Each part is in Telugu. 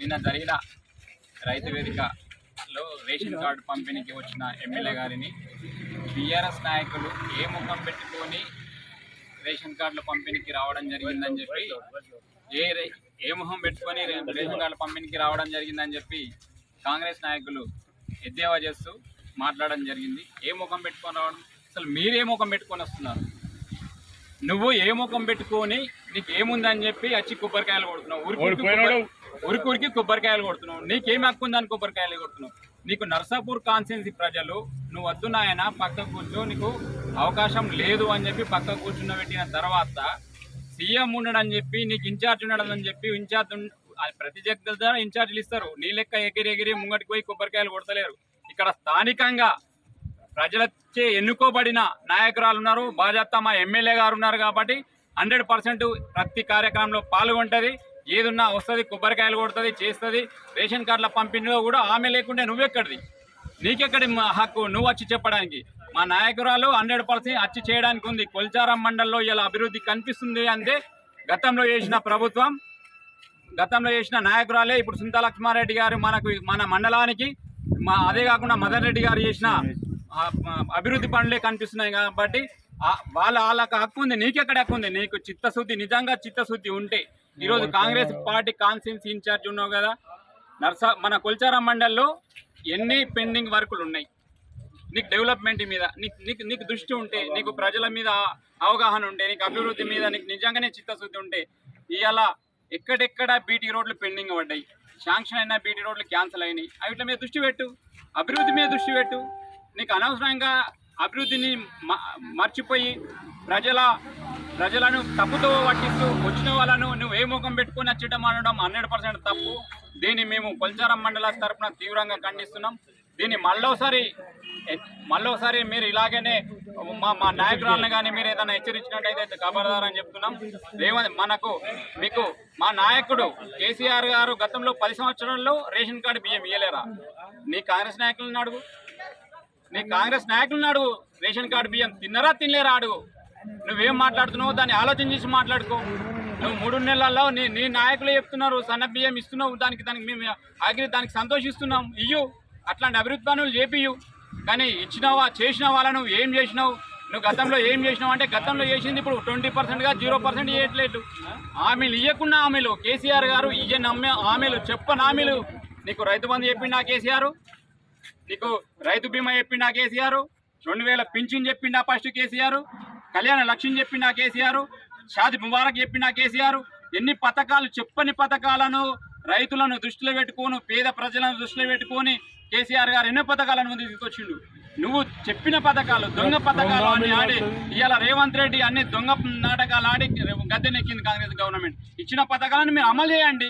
నిన్న జరిగిన రైతు వేదికలో రేషన్ కార్డు పంపిణీకి వచ్చిన ఎమ్మెల్యే గారిని బీఆర్ఎస్ నాయకులు ఏ ముఖం పెట్టుకొని రేషన్ కార్డుల పంపిణీకి రావడం జరిగిందని చెప్పి ఏ ఏ ముఖం పెట్టుకొని రేషన్ కార్డుల పంపిణీకి రావడం జరిగిందని చెప్పి కాంగ్రెస్ నాయకులు ఎద్దేవా చేస్తూ మాట్లాడడం జరిగింది. ఏ ముఖం పెట్టుకొని రావడం అసలు మీరు ముఖం పెట్టుకొని వస్తున్నారు. నువ్వు ఏ ముఖం పెట్టుకొని నీకు ఏముందని చెప్పి వచ్చి కొబ్బరికాయలు కొడుతున్నావు. ఊరికి ఊరికి కొబ్బరికాయలు కొడుతున్నావు. నీకేం హక్కు ఉందని కొబ్బరికాయలు కొడుతున్నావు. నీకు నర్సాపూర్ కాన్స్టిట్యున్సీ ప్రజలు నువ్వు వద్దు నాయన పక్క కూర్చో నీకు అవకాశం లేదు అని చెప్పి పక్క కూర్చున్నబెట్టిన తర్వాత సీఎం ఉండడని చెప్పి నీకు ఇన్ఛార్జ్ ఉండడం అని చెప్పి ఇన్ఛార్జ్ ప్రతి దగ్గర ఇన్ఛార్జీలు ఇస్తారు. నీ లెక్క ఎగిరి ఎగిరి ముంగటికి పోయి కొబ్బరికాయలు కొడతలేరు. ఇక్కడ స్థానికంగా ప్రజలచే ఎన్నుకోబడిన నాయకురాలు ఉన్నారు. భాజపా మా ఎమ్మెల్యే గారు ఉన్నారు కాబట్టి హండ్రెడ్ పర్సెంట్ ప్రతి కార్యక్రమంలో పాల్గొంటుంది. ఏదున్నా వస్తుంది కొబ్బరికాయలు కొడుతుంది చేస్తుంది రేషన్ కార్డుల పంపిణీలో కూడా ఆమె లేకుంటే నువ్వెక్కడిది? నీకెక్కడి మా హక్కు? నువ్వు వచ్చి చెప్పడానికి. మా నాయకురాలు హండ్రెడ్ పర్సెంట్ వచ్చి చేయడానికి ఉంది. కొల్చారం మండలంలో ఇలా అభివృద్ధి కనిపిస్తుంది అంటే గతంలో చేసిన ప్రభుత్వం గతంలో చేసిన నాయకురాలే. ఇప్పుడు సుంతా లక్ష్మారెడ్డి గారు మనకు మన మండలానికి మా అదే కాకుండా మదన్ రెడ్డి గారు చేసిన అభివృద్ధి పనులే కనిపిస్తున్నాయి కాబట్టి వాళ్ళ వాళ్ళకి హక్కు ఉంది నీకెక్కడ హక్కు ఉంది? నీకు చిత్తశుద్ధి నిజంగా చిత్తశుద్ధి ఉంటే. ఈరోజు కాంగ్రెస్ పార్టీ కాన్స్టిట్యూన్సీ ఇన్ఛార్జ్ ఉన్నావు కదా? నర్సా మన కొల్చారం మండల్లో ఎన్ని పెండింగ్ వర్కులు ఉన్నాయి? నీకు డెవలప్మెంట్ మీద నీకు నీకు నీకు దృష్టి ఉంటే నీకు ప్రజల మీద అవగాహన ఉంటే నీకు అభివృద్ధి మీద నీకు నిజంగానే చిత్తశుద్ధి ఉంటే ఇవాళ ఎక్కడెక్కడ బీటీ రోడ్లు పెండింగ్ పడ్డాయి? శాంక్షన్ అయిన బీటీ రోడ్లు క్యాన్సిల్ అయినాయి. అవిట్ల మీద దృష్టి పెట్టు. అభివృద్ధి మీద దృష్టి పెట్టు. నీకు అనవసరంగా అభివృద్ధిని మ- మర్చిపోయి ప్రజల ప్రజలను తప్పుతో పట్టిస్తూ వచ్చిన వాళ్ళను నువ్వు ఏ ముఖం పెట్టుకొని వచ్చడం అనడం హండ్రెడ్ పర్సెంట్ తప్పు. దీన్ని మేము కొల్చారం మండల తరఫున తీవ్రంగా ఖండిస్తున్నాం. దీన్ని మళ్ళోసారి మళ్ళోసారి మీరు ఇలాగనే మా మా నాయకురాలను కానీ మీరు ఏదైనా హెచ్చరించినట్టయితే ఖబర్దార్ అని చెప్తున్నాం. రేవంత్ మనకు మీకు మా నాయకుడు కేసీఆర్ గారు గతంలో పది సంవత్సరాల్లో రేషన్ కార్డు బియ్యం ఇయ్యలేరా? నీ కాంగ్రెస్ నాయకులను అడుగు. నీ కాంగ్రెస్ నాయకులను అడుగు రేషన్ కార్డు బియ్యం తిన్నరా తినలేరా అడుగు నువ్వేం మాట్లాడుతున్నావు దాన్ని ఆలోచన చేసి మాట్లాడుకో. నువ్వు మూడు నెలల్లో నీ నీ నాయకులు చెప్తున్నారు సన్న బియ్యం ఇస్తున్నావు దానికి దానికి మేము ఆగిరి దానికి సంతోషిస్తున్నాం. ఇయ్యు. అట్లాంటి అభివృద్ధి పనులు చేపియు కానీ ఇచ్చినావా చేసిన వాళ్ళ నువ్వు ఏం చేసినావు? నువ్వు గతంలో ఏం చేసినావు అంటే గతంలో చేసింది ఇప్పుడు ట్వంటీ పర్సెంట్గా జీరో పర్సెంట్ చేయట్లేదు హామీలు ఇవ్వకున్న హామీలు. కేసీఆర్ గారు ఇయ్యని నమ్మే హామీలు చెప్పని హామీలు. నీకు రైతు బంధు చెప్పిండా కేసీఆర్? నీకు రైతు బీమా చెప్పిండా కేసీఆర్. రెండు వేల పింఛన్ చెప్పిండా ఫస్ట్ కేసీఆర్. కళ్యాణ లక్ష్యం చెప్పిండా కేసీఆర్. షాది ముబారక్ చెప్పిండా కేసీఆర్. ఎన్ని పథకాలు చెప్పని పథకాలను రైతులను దృష్టిలో పెట్టుకొని పేద ప్రజలను దృష్టిలో పెట్టుకొని కేసీఆర్ గారు ఎన్నో పథకాలను ముందు తీసుకొచ్చిండు. నువ్వు చెప్పిన పథకాలు దొంగ పథకాలు అన్ని ఆడి ఇవాళ రేవంత్ రెడ్డి అన్ని దొంగ నాటకాలు ఆడి గద్దెనెక్కింది కాంగ్రెస్ గవర్నమెంట్. ఇచ్చిన పథకాలను మీరు అమలు చేయండి.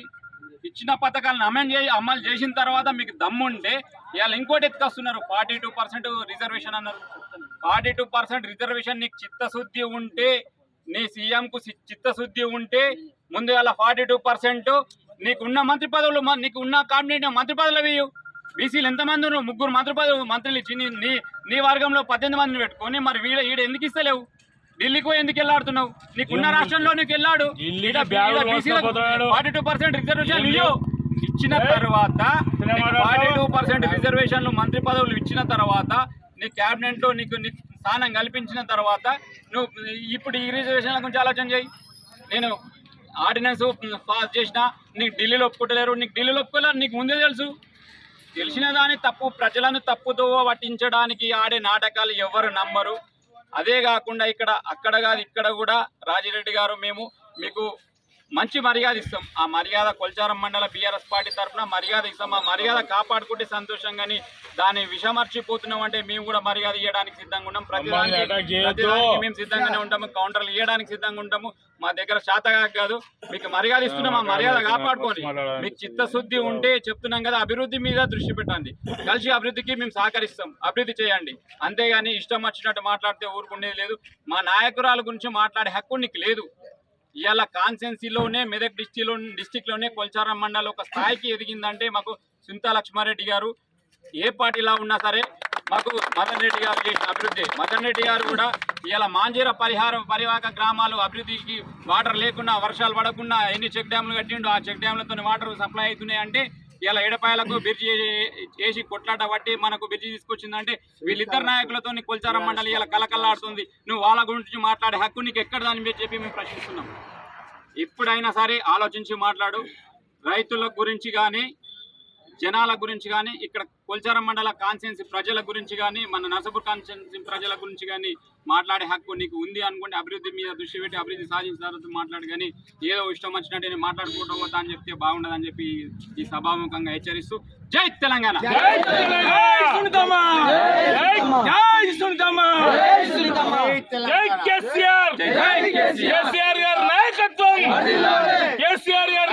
ఇచ్చిన పథకాలను అమెండ్ చేయి అమలు చేసిన తర్వాత మీకు దమ్ముంటే ఇవాళ ఇంకోటి ఎత్తుకొస్తున్నారు. ఫార్టీ టూ పర్సెంట్ రిజర్వేషన్ అన్నారు. ఫార్టీ టూ పర్సెంట్ రిజర్వేషన్ నీకు చిత్తశుద్ధి ఉంటే నీ సీఎంకు చిత్తశుద్ధి ఉంటే ముందు ఇవాళ ఫార్టీ టూ పర్సెంట్ నీకున్న మంత్రి పదవులు మ- నీకు ఉన్న కేబినెట్ మంత్రి పదవులు వేయు. బీసీలు ఎంతమంది ఉన్నారు? ముగ్గురు మంత్రి పదవులు మంత్రులు ఇచ్చి నీ- నీ వర్గంలో పద్దెనిమిది మందిని పెట్టుకొని మరి వీడ వీడు ఎందుకు ఇస్తలేవు? ఢిల్లీకి పోయి ఎందుకు వెళ్ళాడుతున్నావు? నీకున్న రాష్ట్రంలో నీకు వెళ్ళాడు. ఫార్టీ టూ పర్సెంట్ రిజర్వేషన్ ఇవ్వు ఇచ్చిన తర్వాత ఫార్టీ టూ పర్సెంట్ రిజర్వేషన్లు మంత్రి పదవులు ఇచ్చిన తర్వాత నీ క్యాబినెట్లో నీకు నీకు స్థానం కల్పించిన తర్వాత నువ్వు ఇప్పుడు ఈ రిజర్వేషన్ల గురించి ఆలోచన చేయి. నేను ఆర్డినెన్స్ పాస్ చేసిన నీకు ఢిల్లీలో ఒప్పుకుంటలేరు. నీకు ఢిల్లీలో ఒప్పుకోలేరు నీకు ముందే తెలుసు. తెలిసిన దాని తప్పు ప్రజలను తప్పుతో పట్టించడానికి ఆడే నాటకాలు ఎవరు నమ్మరు? అదే కాకుండా ఇక్కడ అక్కడ కాదు ఇక్కడ కూడా రాజిరెడ్డి గారు మేము మీకు మంచి మర్యాద ఇస్తాం. ఆ మర్యాద కొల్చారం మండల బీఆర్ఎస్ పార్టీ తరఫున మర్యాద ఇస్తాం. ఆ మర్యాద కాపాడుకుంటే సంతోషం కానీ దాన్ని విషమర్చిపోతున్నాం అంటే మేము కూడా మర్యాద ఇవ్వడానికి సిద్ధంగా ఉన్నాం. ప్రతిదానికి మేము సిద్ధంగానే ఉంటాము. కౌంటర్లు ఇవ్వడానికి సిద్ధంగా ఉంటాము. మా దగ్గర శాతగా కాదు. మీకు మర్యాద ఇస్తున్నాం. ఆ మర్యాద కాపాడుకోండి మీకు చిత్తశుద్ధి ఉంటే చెప్తున్నాం కదా. అభివృద్ధి మీద దృష్టి పెట్టండి. కలిసి అభివృద్ధికి మేము సహకరిస్తాం. అభివృద్ధి చేయండి. అంతేగాని ఇష్టం వచ్చినట్టు మాట్లాడితే ఊరుకునేది లేదు. మా నాయకురాల గురించి మాట్లాడే హక్కు నీకు లేదు. ఇవాళ కాన్సెన్సీలోనే మెదక్ డిస్టిక్లో డిస్టిక్లోనే కొల్చారం మండలం ఒక స్థాయికి ఎదిగిందంటే మాకు సునీతా లక్ష్మారెడ్డి గారు ఏ పార్టీలా ఉన్నా సరే మాకు మదన్ రెడ్డి గారు చేసిన అభివృద్ధి. మదన్ రెడ్డి గారు కూడా ఇలా మాంజీర పరిహారం పరివాహక గ్రామాలు అభివృద్ధికి వాటర్ లేకుండా వర్షాలు పడకుండా ఎన్ని చెక్ డ్యాములు కట్టిండో ఆ చెక్ డ్యాములతో వాటర్ సప్లై అవుతున్నాయి అంటే ఇలా ఎడపాయలకు బిర్జి చేసి కొట్లాట పట్టి మనకు బిర్జి తీసుకొచ్చిందంటే వీళ్ళిద్దరు నాయకులతో కొల్చారం మండలి ఇలా కలకల్లాడుతుంది నువ్వు వాళ్ళ గురించి మాట్లాడే హక్కు నీకు ఎక్కడ దాని మీద చెప్పి మేము ప్రశ్నిస్తున్నాం. ఇప్పుడైనా సరే ఆలోచించి మాట్లాడు. రైతుల గురించి కానీ జనాల గురించి కానీ ఇక్కడ కొల్చారం మండల కాన్స్టిట్యున్సీ ప్రజల గురించి కానీ మన నర్సపూర్ కాన్స్టిట్యున్సీ ప్రజల గురించి కానీ మాట్లాడే హక్కు నీకు ఉంది అనుకుంటే అభివృద్ధి మీద దృష్టి పెట్టి అభివృద్ధి సాధించిన తర్వాత మాట్లాడు కానీ ఏదో ఇష్టం వచ్చినట్టు నేను మాట్లాడుకుంటూ పోతా అని చెప్తే బాగుండదని చెప్పి ఈ సభాముఖంగా హెచ్చరిస్తూ జై తెలంగాణ! కేసీఆర్ గారి